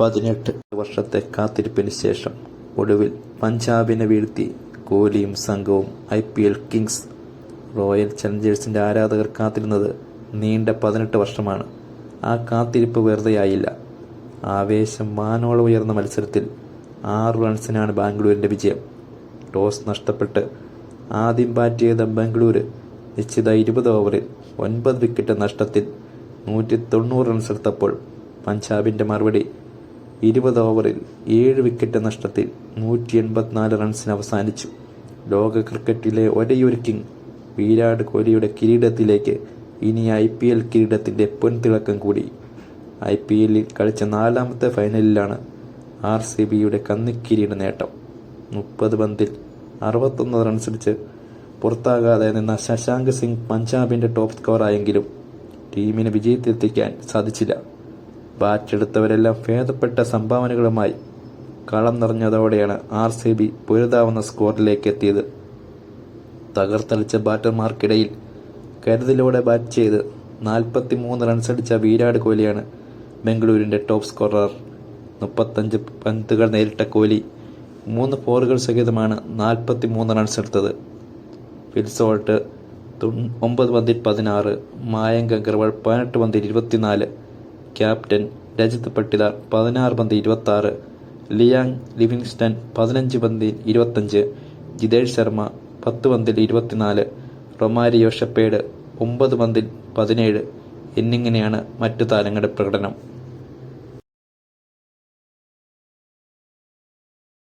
പതിനെട്ട് വർഷത്തെ കാത്തിരിപ്പിന് ശേഷം ഒടുവിൽ പഞ്ചാബിനെ വീഴ്ത്തി കോഹ്ലിയും സംഘവും I P L kings royal ചലഞ്ചേഴ്സിന്റെ ആരാധകർ കാത്തിരുന്നത് നീണ്ട പതിനെട്ട് വർഷമാണ്. ആ കാത്തിരിപ്പ് വെറുതെയായില്ല. ആവേശം മാനോളം ഉയർന്ന മത്സരത്തിൽ ആറ് റൺസിനാണ് ബാംഗ്ലൂരിന്റെ വിജയം. ടോസ് നഷ്ടപ്പെട്ട് ആദ്യം ബാറ്റ് ചെയ്ത ബാംഗ്ലൂര് നിശ്ചിത ഇരുപത് ഓവറിൽ ഒൻപത് വിക്കറ്റ് നഷ്ടത്തിൽ നൂറ്റി തൊണ്ണൂറ് റൺസ് എടുത്തപ്പോൾ പഞ്ചാബിന്റെ മറുപടി ഇരുപത് ഓവറിൽ ഏഴ് വിക്കറ്റ് നഷ്ടത്തിൽ നൂറ്റി എൺപത്തിനാല് റൺസിന് അവസാനിച്ചു. ലോക ക്രിക്കറ്റിലെ ഒരേയൊരു കിങ് വിരാട് കോഹ്ലിയുടെ കിരീടത്തിലേക്ക് ഇനി ഐ പി എൽ കിരീടത്തിന്റെ പൊൻതിളക്കം കൂടി. ഐ പി എല്ലിൽ കളിച്ച നാലാമത്തെ ഫൈനലിലാണ് ആർ സി ബിയുടെ കന്നിക്കിരീട നേട്ടം. മുപ്പത് പന്തിൽ അറുപത്തൊന്ന് റൺസടിച്ച് പുറത്താകാതെ നിന്ന ശശാങ്ക് സിംഗ് പഞ്ചാബിന്റെ ടോപ്പ് സ്കോറായെങ്കിലും ടീമിനെ വിജയത്തിലെത്തിക്കാൻ സാധിച്ചില്ല. ബാറ്റെടുത്തവരെല്ലാം ഭേദപ്പെട്ട സംഭാവനകളുമായി കളം നിറഞ്ഞതോടെയാണ് ആർ സി ബി പൊരുതാവുന്ന സ്കോറിലേക്ക് എത്തിയത് തകർത്തളിച്ച ബാറ്റർമാർക്കിടയിൽ കരുതലോടെ ബാറ്റ് ചെയ്ത് നാൽപ്പത്തി മൂന്ന് റൺസടിച്ച വിരാട് കോഹ്ലിയാണ് ബംഗളൂരിന്റെ ടോപ്പ് സ്കോറർ മുപ്പത്തഞ്ച് പന്തുകൾ നേരിട്ട കോഹ്ലി മൂന്ന് ഫോറുകൾ സഹിതമാണ് നാൽപ്പത്തി മൂന്ന് റൺസ് എടുത്തത് ഫിൽസോൾട്ട് ഒമ്പത് പന്തിൽ പതിനാറ് മായങ്ക് അഗർവാൾ പതിനെട്ട് പന്തിൽ ഇരുപത്തിനാല് ക്യാപ്റ്റൻ രജിത് പട്ടിദാർ പതിനാറ് പന്ത് ഇരുപത്തി ആറ് ലിയാങ് ലിവിങ്സ്റ്റൺ പതിനഞ്ച് പന്തിൽ ഇരുപത്തഞ്ച് ജിതേഷ് ശർമ്മ പത്ത് പന്തിൽ ഇരുപത്തിനാല് റൊമാരിയോ ഷപ്പേഡ് ഒമ്പത് പന്തിൽ പതിനേഴ് എന്നിങ്ങനെയാണ് മറ്റു താരങ്ങളുടെ പ്രകടനം.